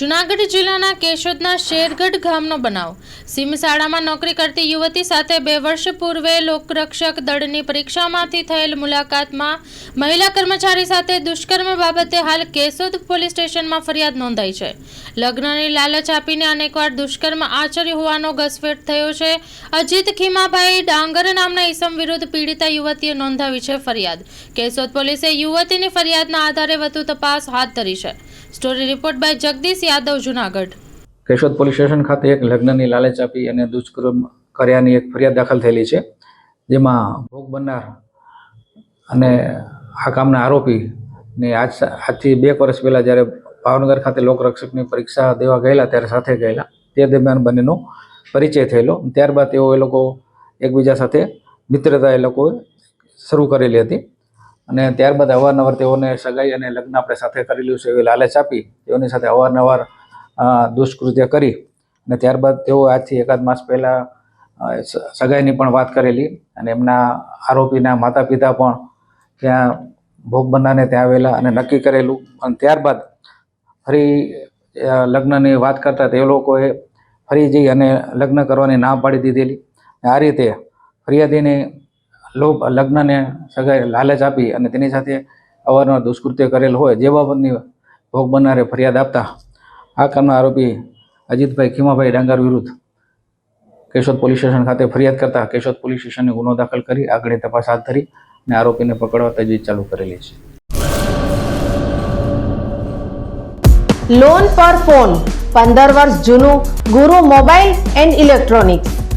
જુનાગઢ જિલ્લાના કેશોદના શેરગઢ ગામનો બનાવ. સીમ શાળામાં નોકરી કરતી યુવતી સાથે બે વર્ષ પૂર્વે લોકરક્ષક દળની પરીક્ષામાંથી થયેલ મુલાકાતમાં મહિલા કર્મચારી સાથે દુષ્કર્મ બાબતે હાલ કેશોદ પોલીસ સ્ટેશનમાં ફરિયાદ નોંધાઈ છે. લગ્નની લાલચ આપીને અનેકવાર દુષ્કર્મ આચર્યું હોવાનો ઘસફેટ થયો છે. અજીત ખીમાભાઈ ડાંગર નામના ઈસમ વિરુદ્ધ પીડિતા યુવતીએ નોંધાવી છે ફરિયાદ. કેશોદ પોલીસે યુવતીની ફરિયાદના આધારે વધુ તપાસ હાથ ધરી છે. Story report by Jagdish Yadav, Junagadh. Keshod police station ખાતે એક લગ્નની લાલચ આપી અને દુષ્કર્મ કર્યાની એક ફરિયાદ દાખલ થયેલી છે, જેમાં ભોગ બનનાર અને આ કામના આરોપી ને આજ આજથી બે વર્ષ પહેલાં જ્યારે ભાવનગર ખાતે લોકરક્ષકની પરીક્ષા દેવા ગયેલા, ત્યારે સાથે ગયેલા. તે દરમિયાન બંનેનો પરિચય થયેલો. ત્યારબાદ તેઓ એ લોકો એકબીજા સાથે મિત્રતા એ લોકોએ શરૂ કરેલી હતી. અને ત્યારબાદ અવારનવાર તેઓને સગાઈ અને લગ્ન આપણે સાથે કરેલું છે એવી લાલચ આપી, તેઓની સાથે અવારનવાર દુષ્કૃત્ય કરી અને ત્યારબાદ તેઓ આજથી એકાદ માસ પહેલાં સગાઈની પણ વાત કરેલી અને એમના આરોપીના માતા પિતા પણ ત્યાં ભોગ બનનારને ત્યાં આવેલા અને નક્કી કરેલું. અને ત્યારબાદ ફરી લગ્નની વાત કરતા તે લોકોએ ફરી જઈ અને લગ્ન કરવાની ના પાડી દીધેલી. આ રીતે ફરિયાદીને લોભ, લગ્નને સગાઈ લાલચ આપી અને તેની સાથે અવારનવાર દુષ્કૃત્ય કરેલ હોય જે બાબતની ભોગ બનનારે ફરિયાદ આપતા આ કામના આરોપી અજીતભાઈ ખીમાભાઈ ડાંગર વિરુદ્ધ કેશોદ પોલીસ સ્ટેશન ખાતે ફરિયાદ કરતા કેશોદ પોલીસ સ્ટેશને ગુનો દાખલ કરી આગળની તપાસ હાથ ધરી અને આરોપીને પકડવા તજવીજ ચાલુ કરેલી છે. લોન પર ફોન પંદર વર્ષ જૂનું ગુરુ મોબાઈલ એન્ડ ઇલેક્ટ્રોનિક્સ.